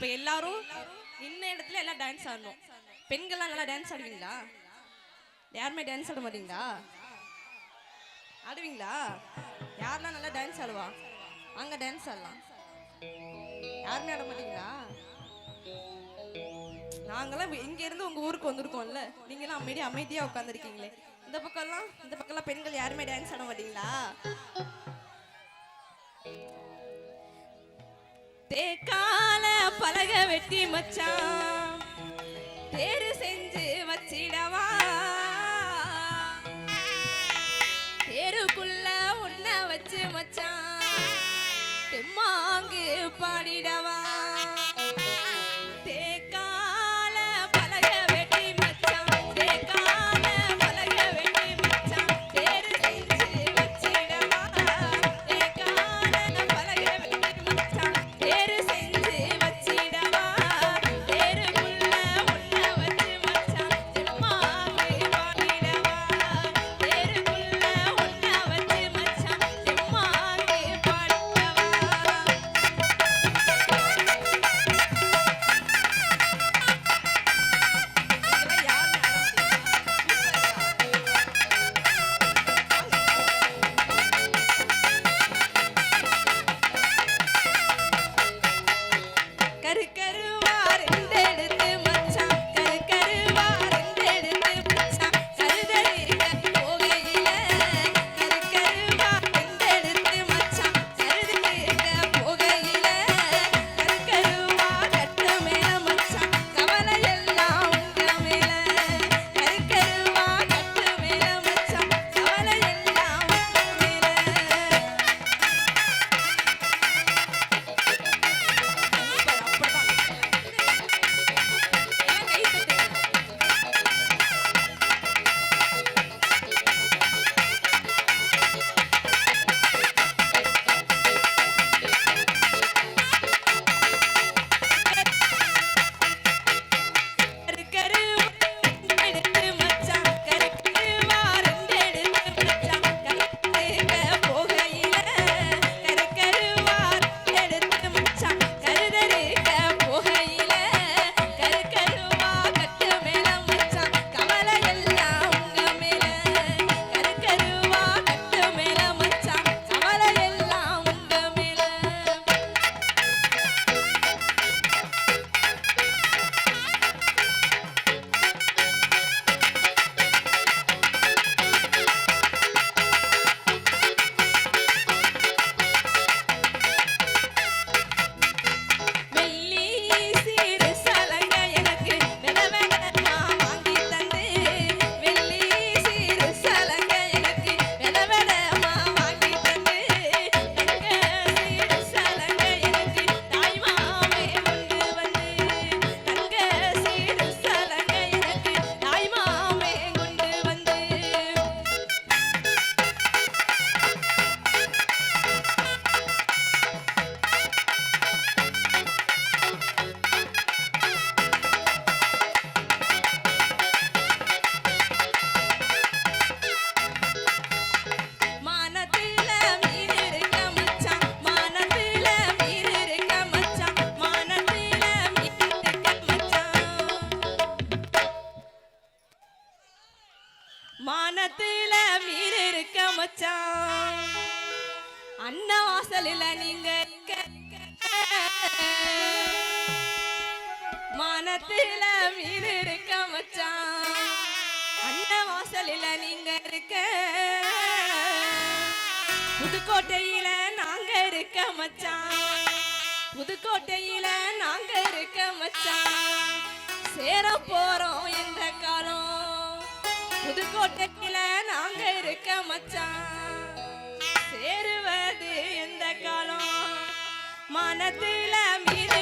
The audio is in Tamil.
இப்போ எல்லாரும் இன்ன இடத்துல எல்லாம் டான்ஸ் ஆடணும். பெண்கள்லாம் நல்லா டான்ஸ் ஆடுவீங்களா? யாருமே டான்ஸ் ஆட மாட்டீங்களா? ஆடுவீங்களா? யாரெல்லாம் நல்லா டான்ஸ் ஆடுவா? அங்க டான்ஸ் ஆடலாம். யாருமே ஆட மாட்டீங்களா? நாங்களாம் இங்க இருந்து உங்க ஊருக்கு வந்திருக்கோம்ல. நீங்களாம் அமைதி அமைதியா உட்காந்துருக்கீங்களே இந்த பக்கம்லாம் இந்த பக்கம்லாம் பெண்கள் யாருமே டான்ஸ் ஆட மாட்டீங்களா? தேக்கா பலக வெட்டி மச்சான். பேரு செஞ்சு வச்சிடவா. பேருக்குள்ள உன்ன வச்சு மச்சான். தெம்மாங்கு பாடிடவா. மானத்துல மீன் இருக்க மச்சான். அண்ணா வாசலில் நீங்க இருக்க. மானத்தில மீன் இருக்க மச்சான். அண்ணன் வாசலில் நீங்க இருக்க. புதுக்கோட்டையில நாங்க இருக்க மச்சான். புதுக்கோட்டையில நாங்க இருக்க மச்சான். சேர போறோம் என்ற காலம். புதுக்கோட்டையில நாங்க இருக்க மச்சான். சேருவது எந்த காலம்? மனத்துல மீது